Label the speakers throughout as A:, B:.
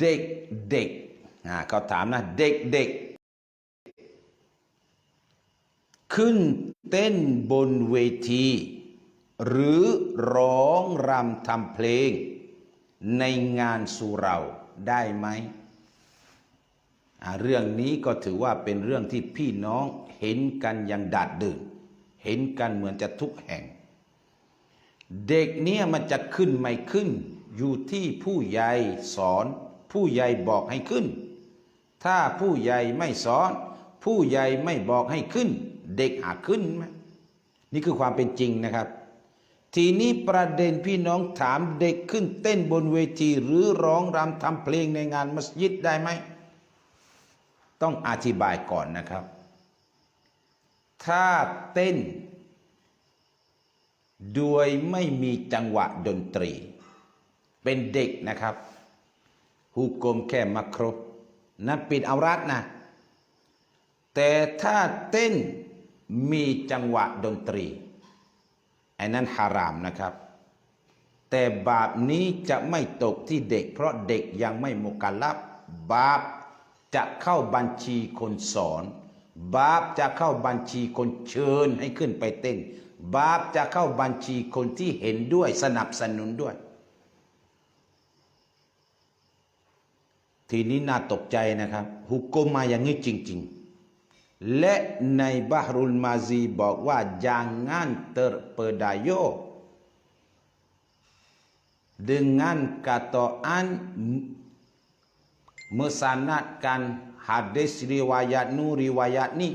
A: เด็กเด็กอ่าเขาถามนะ เด็กเด็กขึ้นเต้นบนเวที หรือร้องรำทำเพลง ในงานสุเราได้ไหม เรื่องนี้ก็ถือว่าเป็นเรื่องที่พี่น้องเห็นกันอย่างดาดดื่นเห็นกันเหมือนจะทุกแห่ง เด็กเนี่ยมันจะขึ้นไม่ขึ้น อยู่ที่ผู้ใหญ่สอน ผู้ใหญ่บอกให้ขึ้น ถ้าผู้ใหญ่ไม่สอน ผู้ใหญ่ไม่บอกให้ขึ้น เด็กหาขึ้นไหมนี่คือความเป็นจริงนะครับ ทีนี้ประเด็นพี่น้องถามเด็กขึ้นเต้นบนเวทีหรือร้องรำทำเพลงในงานมัสยิดได้ไหม ต้องอธิบายก่อนนะครับ ถ้าเต้นโดยไม่มีจังหวะดนตรี เป็นเด็กนะครับ ฮุกกลมแค่มักครบนั่นปิดเอารัดนะ แต่ถ้าเต้นมีจังหวะดนตรีไอ้นั้นฮารามนะครับ แต่บาปนี้จะไม่ตกที่เด็ก เพราะเด็กยังไม่มุกลับบาปจะเข้าบัญชีคนสอน บาปจะเข้าบัญชีคนเชิญให้ขึ้นไปเต้น บาปจะเข้าบัญชีคนที่เห็นด้วยสนับสนุนด้วย ทีนี้น่าตกใจนะครับฮุกกมมาอย่างนี้จริง ๆ และในบาฮรุลมาซีบอกว่า jangan terpedaya dengan kataan mesanatkan hadis riwayat nu riwayat ni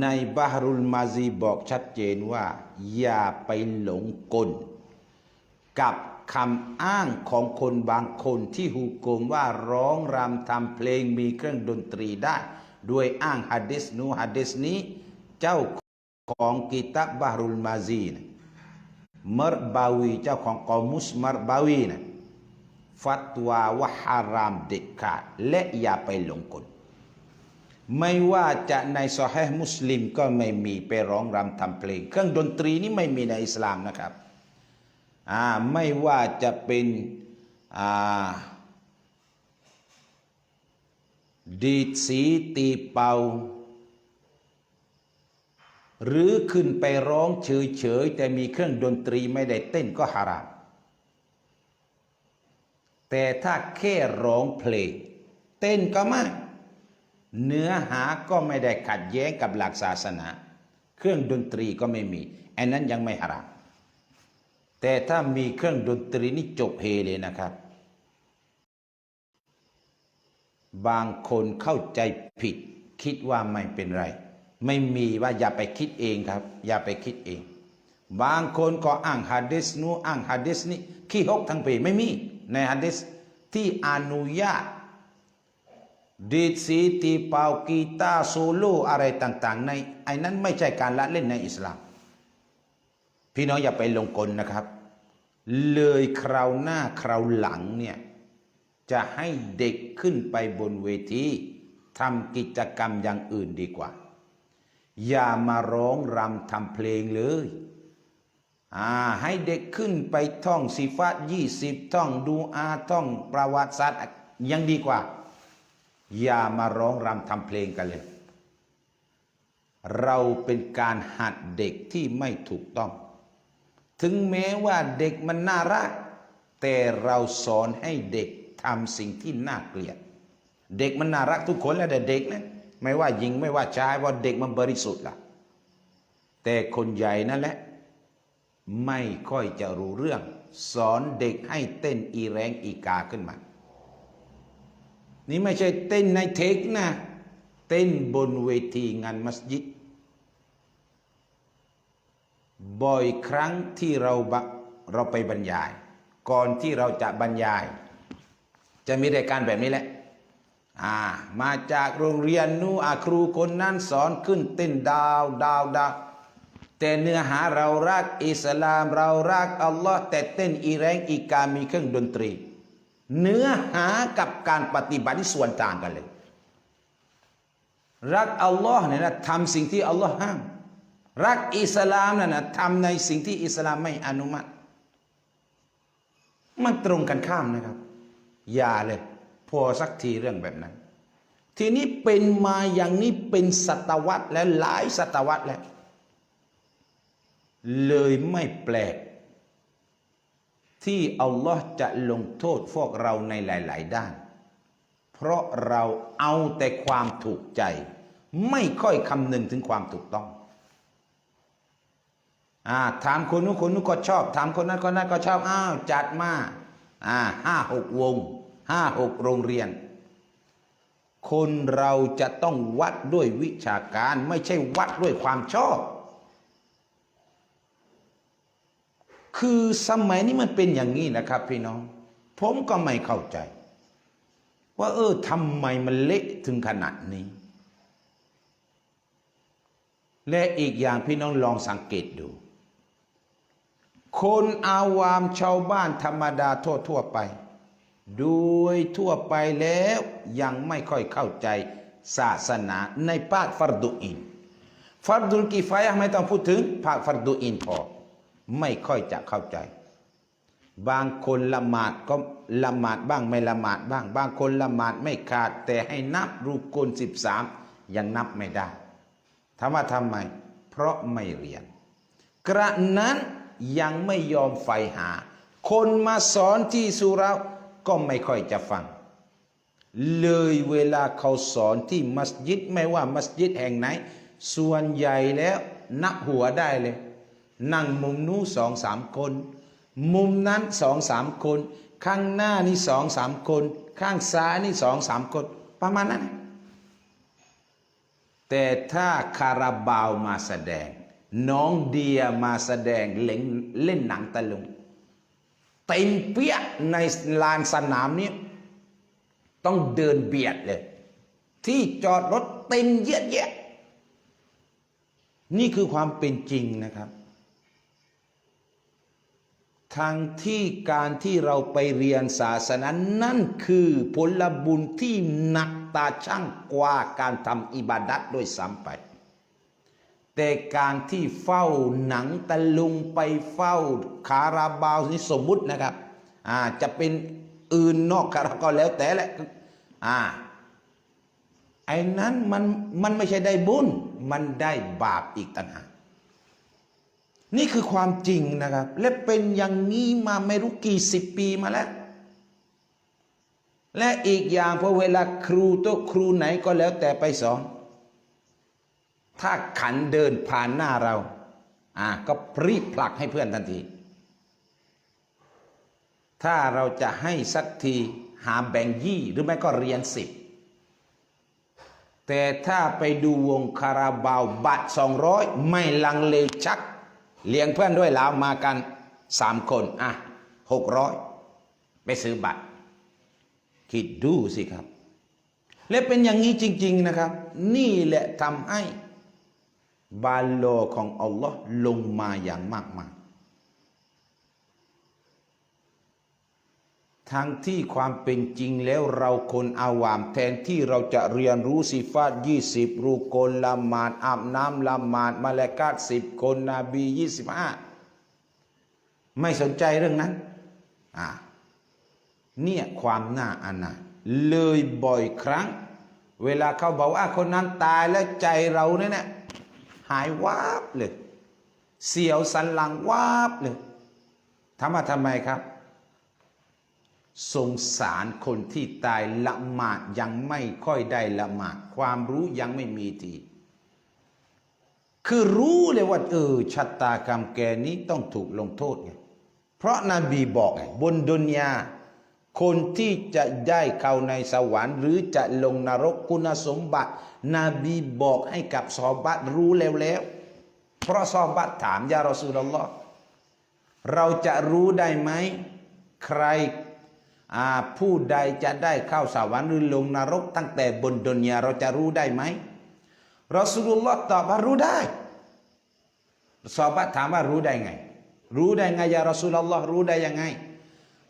A: ในบาฮรุลมาซีบอกชัดเจนว่า อย่าไปหลงกล กับคำอ้างของคนบางคนที่ฮูกมว่าร้องรำทำเพลงมีเครื่องดนตรีได้ ด้วยอ้างฮัดดิสนูฮัดดิสนี้ เจ้าของกิตับบาฮรุลมาซีนะมรบาวีเจ้าของกอมุสมรบาวีนะฟัตวาว่าฮารามเด็ดขาดและอย่าไปหลงกลไม่ว่าจะในซอฮห์มุสลิมก็ไม่มีไปร้องรำทำเพลง เครื่องดนตรีนี่ไม่มีในอิสลามนะครับ ไม่ว่าจะเป็นดีดสีตีเป่า หรือขึ้นไปร้องเฉยๆแต่มีเครื่องดนตรีไม่ได้เต้นก็ฮารามแต่ถ้าแค่ร้องเพลงเต้นก็ไม่เนื้อหาก็ไม่ได้ขัดแย้งกับหลักศาสนา เครื่องดนตรีก็ไม่มีอันนั้นยังไม่ฮาราม แต่ถ้ามีเครื่องดนตรีนี่จบเฮเลยนะครับ บางคนเข้าใจผิด คิดว่าไม่เป็นไร ไม่มีว่าอย่าไปคิดเองครับ อย่าไปคิดเอง บางคนก็อ้างฮะดิษนู้อ้างฮะดิษนี้ขี้หกทั้งปีไม่มีในฮะดิษที่อนุญาตดีดสีตีเป่ากีตาร์โซโล่อะไรต่าง ๆ ในไอ้นั้นไม่ใช่การละเล่นในอิสลาม พี่น้องอย่าไปลงกลนะครับ เลยคราวหน้าคราวหลังเนี่ยจะให้เด็กขึ้นไปบนเวทีทำกิจกรรมอย่างอื่นดีกว่า อย่ามาร้องรำทำเพลงเลยอ่าให้เด็กขึ้นไปท่องสีฟัดยี่สิบท่องดูอาท่องประวัติศาสตร์ยังดีกว่า อย่ามาร้องรำทำเพลงกันเลย เราเป็นการหัดเด็กที่ไม่ถูกต้อง ถึงแม้ว่าเด็กมันน่ารัก แต่เราสอนให้เด็กทำสิ่งที่น่าเกลียด เด็กมันน่ารักทุกคนแหล้วแต่เด็กนะไม่ว่าหญิงไม่ว่าชายว่าเด็กมันบริสุทธิ์ล่ะ แต่คนใหญ่นั่นแหละ ไม่ค่อยจะรู้เรื่อง สอนเด็กให้เต้นอีแรงอีกาขึ้นมา นี่ไม่ใช่เต้นในเทคนะ เต้นบนเวทีงานมัสยิด บ่อยครั้งที่เราเราไปบรรยาย ก่อนที่เราจะบรรยาย จะมีรายการแบบนี้แหละอ่ามาจากโรงเรียนนู้อาครูคนนั้นสอนขึ้นเต้นดาวดาวดาวแต่เนื้อหาเรารักอิสลาม เรารักอัลลอฮ์แต่เต้นอีแรงอีกามีเครื่องดนตรี เนื้อหากับการปฏิบัติส่วนต่างกันเลย รักอัลลอฮ์เนี่ยนะทำสิ่งที่อัลลอฮ์ห้าม รักอิสลามนั่นนะทำในสิ่งที่อิสลามไม่อนุมัติ มันตรงกันข้ามนะครับ อย่าเลย พอสักทีเรื่องแบบนั้น ทีนี้เป็นมาอย่างนี้เป็นศตวรรษและหลายศตวรรษแล้ว เลยไม่แปลก ที่อัลลอฮ์จะลงโทษพวกเราในหลาย ๆ ด้าน เพราะเราเอาแต่ความถูกใจ ไม่ค่อยคำนึงถึงความถูกต้อง อ่าถามคนนู้นคนนู้นก็ชอบถามคนนั้นคนนั้นก็ชอบอ้าวจัดมาอ่าห้าหกวงห้าหกโรงเรียน คนเราจะต้องวัดด้วยวิชาการ ไม่ใช่วัดด้วยความชอบ คือสมัยนี้มันเป็นอย่างนี้นะครับพี่น้อง ผมก็ไม่เข้าใจ ว่าเออทำไมมันเละถึงขนาดนี้ และอีกอย่างพี่น้องลองสังเกตดู คนอาวามชาวบ้านธรรมดาทั่วๆไป โดยทั่วไปแล้วยังไม่ค่อยเข้าใจศาสนาในภาคฟัรดุอินฟัรดุลกิฟายะไม่ต้องพูดถึงภาคฟัรดุอินพอไม่ค่อยจะเข้าใจ บางคนละหมาดก็ละหมาดบ้างไม่ละหมาดบ้าง บางคนละหมาดไม่ขาด แต่ให้นับรูกลสิบสามยังนับไม่ได้ถามว่าทำไม เพราะไม่เรียน กระนั้น ยังไม่ยอมใฝ่หา คนมาสอนที่สุเราก็ไม่ค่อยจะฟัง เลยเวลาเขาสอนที่มัสยิดไม่ว่ามัสยิดแห่งไหน ส่วนใหญ่แล้วนับหัวได้เลย นั่งมุมนู้สองสามคน มุมนั้นสองสามคน ข้างหน้านี่สองสามคน ข้างซ้ายนี่สองสามคน ประมาณนั้น แต่ถ้าคาราบาวมาแสดง น้องเดียมาแสดงเล่นเล่นหนังตะลุงเต็มเปี้ยในลานสนามนี้ต้องเดินเบียดเลย ที่จอดรถเต็มเยอะแยะ นี่คือความเป็นจริงนะครับทางที่การที่เราไปเรียนศาสนานั่นคือผลบุญที่หนักตาช่างกว่าการทำอิบาดัตด้วยซ้ำไป แต่การที่เฝ้าหนังตะลุงไปเฝ้าคาราบาวนี่สมมุตินะครับอ่าจะเป็นอื่นนอกคาราก็แล้วแต่แหละอ่าไอ้นั้นมันมันไม่ใช่ได้บุญ มันได้บาปอีกต่างหากนี่คือความจริงนะครับ และเป็นอย่างนี้มาไม่รู้กี่สิบปีมาแล้ว และอีกอย่างพอเวลาครูโต๊ะครูไหนก็แล้วแต่ไปสอน ถ้าขันเดินผ่านหน้าเรา อ่า ก็รีบผลักให้เพื่อนทันที ถ้าเราจะให้สักทีหาแบ่งยี่หรือไม่ก็เรียนสิบแต่ถ้าไปดูวงคาราบาวบัตรสองร้อยไม่ลังเลชัก เลี้ยงเพื่อนด้วยแล้วมากันสามคน อะหกร้อยไปซื้อบัตร คิดดูสิครับ และเป็นอย่างนี้จริง ๆนะครับ นี่แหละทำให้ บาโลของอัลลอฮ์ลงมาอย่างมากมายทั้งที่ความเป็นจริงแล้วเราคนอาวามแทนที่เราจะเรียนรู้สิฟาตยี่สิบรูกลละหมาดอาบน้ำละหมาดมาเลกัดสิบคนนบียี่สิบห้าไม่สนใจเรื่องนั้นอ่าเนี่ยความน่าอนาเลยบ่อยครั้ง เวลาเขาบอกว่าคนนั้นตายแล้วใจเราเนี่ยนะาย วาบเลยเสียวสันหลังวาบเลยถามาทำไมครับ สงสารคนที่ตายละหมาดยังไม่ค่อยได้ละหมาดความรู้ยังไม่มีทีคือรู้เลยว่าเออชะตากรรมแกนี้ต้องถูกลงโทษไงเพราะนาบีบอกไงบนดุนยา คนที่จะได้เข้าในสวรรค์ หรือจะลงนรกคุณสมบัติ นบีบอกให้กับซอบัตรู้แล้วแล้ว เพราะซอบัตถามยารอสูลลอฮ์เราจะรู้ได้ไหม ใครผู้ใดจะได้เข้าสวรรค์หรือลงนรก ตั้งแต่บนดุนยาเราจะรู้ได้ไหมรอสูลุลลอฮ์ตอบว่ารู้ได้ซอบัตถามว่ารู้ได้ไง รู้ได้ไงยารอสูลลอฮ์รู้ได้ยังไง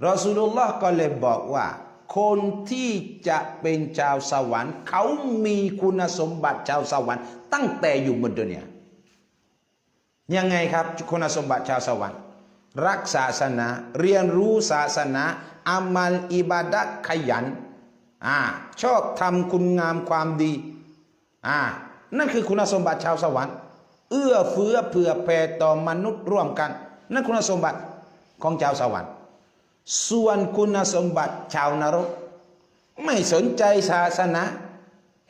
A: รอสูลุลลอฮ์ก็เลยบอกว่า คนที่จะเป็นชาวสวรรค์ เขามีคุณสมบัติชาวสวรรค์ตั้งแต่อยู่บนดุนยายังไงครับคุณสมบัติชาวสวรรค์ รักศาสนา เรียนรู้ศาสนาอามัลอิบาดะขยันอ่าชอบทำคุณงามความดีอ่านั่นคือคุณสมบัติชาวสวรรค์ เอื้อเฟื้อเผื่อแผ่ต่อมนุษย์ร่วมกัน นั่นคุณสมบัติของชาวสวรรค์ ส่วนคุณสมบัติชาวนรก ไม่สนใจศาสนา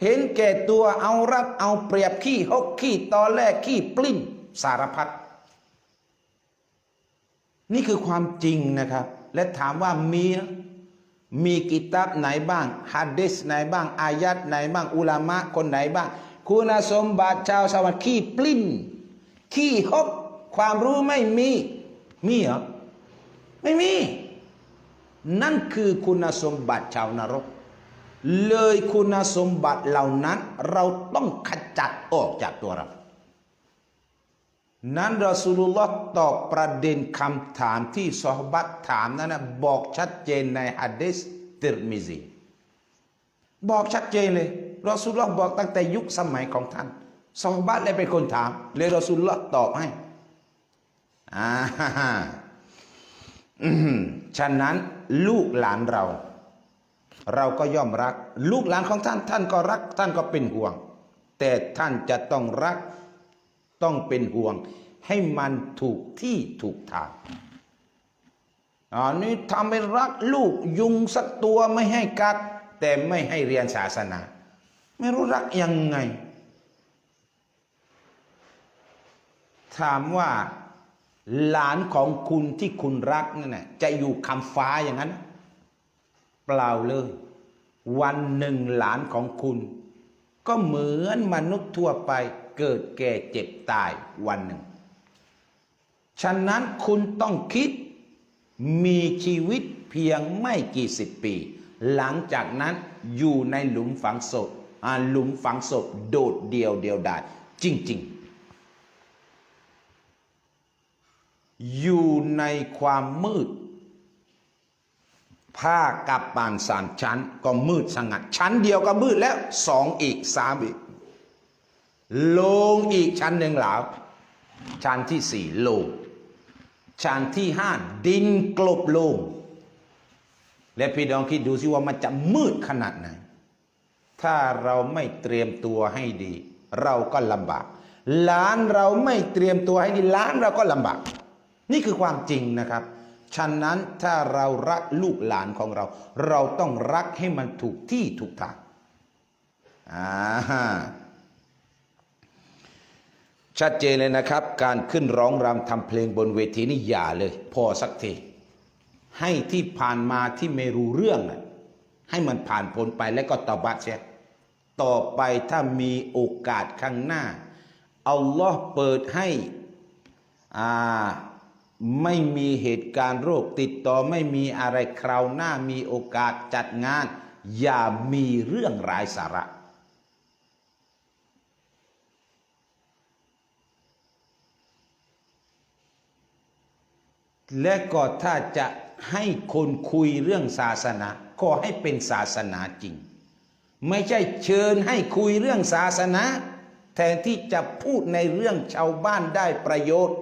A: เห็นแก่ตัวเอารัดเอาเปรียบขี้หกขี้ตอแรกขี้ปลิ้นสารพัดนี่คือความจริงนะครับ และถามว่ามีมีกิตาบไหนบ้างฮัดดิสไหนบ้าง อายัดไหนบ้าง อุลามะคนไหนบ้าง คุณสมบัติชาวสวรรค์ขี้ปลิ้น ขี้หก ความรู้ไม่มี มีเหรอ ไม่มี นั่นคือคุณสมบัติชาวนรก เลยคุณสมบัติเหล่านั้นเราต้องขจัดออกจากตัวเรา นั้นรอสูลุลลอฮ์ตอบประเด็นคำถามที่ซอฮบัตถามนั้นนะบอกชัดเจนในฮะดิษติรมิซีบอกชัดเจนเลยรอสูลุลลอฮ์บอกตั้งแต่ยุคสมัยของท่านซอฮบัตเลยเป็นคนถาม เลยรอสูลุลลอฮ์ตอบให้อ่า ฉะนั้นลูกหลานเรา เราก็ย่อมรัก ลูกหลานของท่านท่านก็รัก ท่านก็เป็นห่วง แต่ท่านจะต้องรักต้องเป็นห่วง ให้มันถูกที่ถูกทางอันนี้ทำให้รักลูกยุงสักตัวไม่ให้กัด แต่ไม่ให้เรียนศาสนา ไม่รู้รักยังไง ถามว่า หลานของคุณที่คุณรักนั่นนะจะอยู่คำฟ้าอย่างนั้น เปล่าเลย วันหนึ่งหลานของคุณ ก็เหมือนมนุษย์ทั่วไปเกิดแก่เจ็บตายวันหนึ่ง ฉะนั้นคุณต้องคิดมีชีวิตเพียงไม่กี่สิบปี หลังจากนั้นอยู่ในหลุมฝังศพอ่าหลุมฝังศพโดดเดียวเดียวดายจริง ๆ อยู่ในความมืด ผ้ากับปานสามชั้น ก็มืดสงัด ชั้นเดียวก็มืดแล้วสองอีกสามอีก ลงอีกชั้นหนึ่งหลาชั้นที่สี่ลงชั้นที่ห้าดินกลบลง และพี่น้องคิดดูสิว่ามันจะมืดขนาดไหน ถ้าเราไม่เตรียมตัวให้ดี เราก็ลำบากหลานเราไม่เตรียมตัวให้ดีหลานเราก็ลำบาก นี่คือความจริงนะครับ ฉะนั้นถ้าเรารักลูกหลานของเรา เราต้องรักให้มันถูกที่ถูกทางอ่าชัดเจนเลยนะครับ การขึ้นร้องรำทำเพลงบนเวทีนี่อย่าเลย พอสักทีให้ที่ผ่านมาที่ไม่รู้เรื่องน่ะให้มันผ่านพ้นไปแล้วก็ตอบัตเสียต่อไปถ้ามีโอกาสข้างหน้าอัลลอฮ์เปิดให้อ่า ไม่มีเหตุการณ์โรคติดต่อไม่มีอะไรคราวหน้ามีโอกาสจัดงาน อย่ามีเรื่องร้ายสาระ และก็ถ้าจะให้คนคุยเรื่องศาสนา ก็ให้เป็นศาสนาจริง ไม่ใช่เชิญให้คุยเรื่องศาสนา แทนที่จะพูดในเรื่องชาวบ้านได้ประโยชน์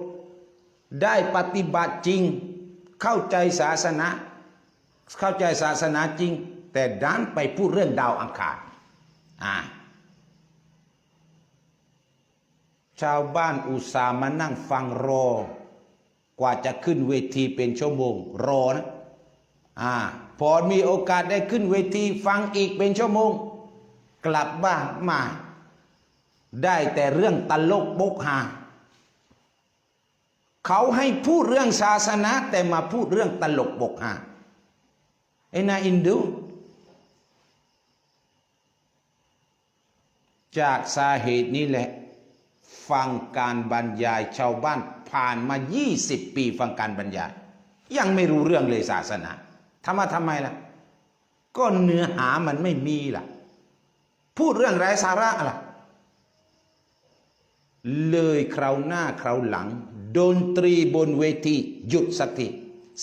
A: ได้ปฏิบัติจริง เข้าใจศาสนา เข้าใจศาสนาจริง แต่ดันไปพูดเรื่องดาวอังคารอ่าชาวบ้านอุตส่าห์มานั่งฟังรอ กว่าจะขึ้นเวทีเป็นชั่วโมง รอนะอ่าพอมีโอกาสได้ขึ้นเวทีฟังอีกเป็นชั่วโมง กลับบ้านมา ได้แต่เรื่องตลกบกฮา เขาให้พูดเรื่องศาสนา แต่มาพูดเรื่องตลกบกฮาไอ้นาอินดู จากสาเหตุนี้แหละ ฟังการบรรยายชาวบ้านผ่านมา 20 ปีฟังการบรรยาย ยังไม่รู้เรื่องเลยศาสนาทำมาทำไมล่ะ ก็เนื้อหามันไม่มีล่ะ พูดเรื่องไร้สาระล่ะ เลยคราวหน้าคราวหลัง ดนตรีบนเวทีหยุดสักที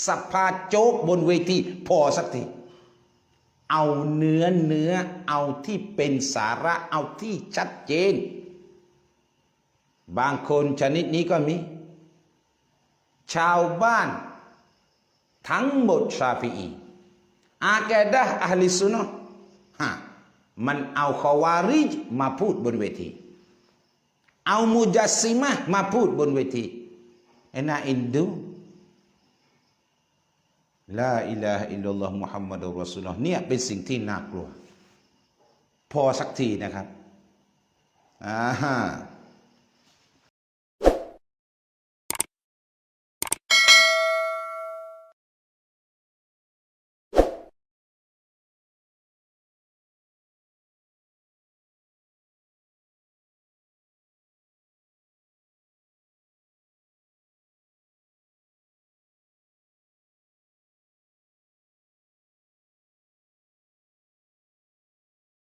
A: สภาโจ๊กบนเวทีพอสักทีเอาเนื้อเนื้อเอาที่เป็นสาระเอาที่ชัดเจน บางคนชนิดนี้ก็มี ชาวบ้าน ทั้งหมดชาฟีอีอาแกดะอัลลิสุนนะห์ฮะมันเอาคอวาริจมาพูดบนเวที เอามุจัสซิมะมาพูดบนเวที น่าเอินดูลาอิลาฮะอิลลัลลอฮ์มุฮัมมัดุลรอสุลลอฮ์เนี่ยเป็นสิ่งที่น่ากลัว พอสักทีนะครับอ่าฮะ